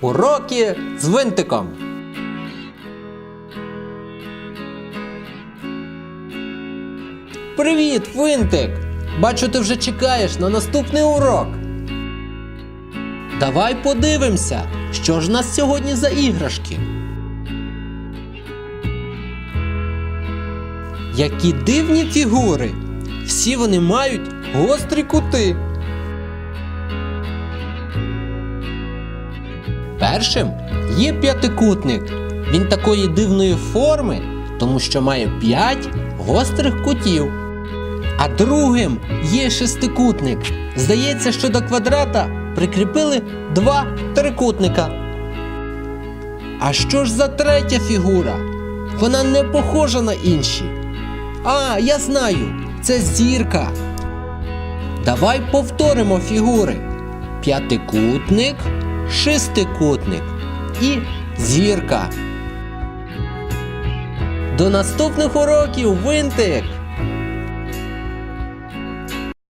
Уроки з винтиком. Привіт, винтик! Бачу, ти вже чекаєш на наступний урок. Давай подивимося, що ж нас сьогодні за іграшки. Які дивні фігури. Всі вони мають гострі кути. Першим є п'ятикутник. Він такої дивної форми, тому що має п'ять гострих кутів. А другим є шестикутник. Здається, що до квадрата прикріпили два трикутника. А що ж за третя фігура? Вона не похожа на інші. А, я знаю, це зірка. Давай повторимо фігури: п'ятикутник, шестикутник і зірка. До наступних уроків, винтик!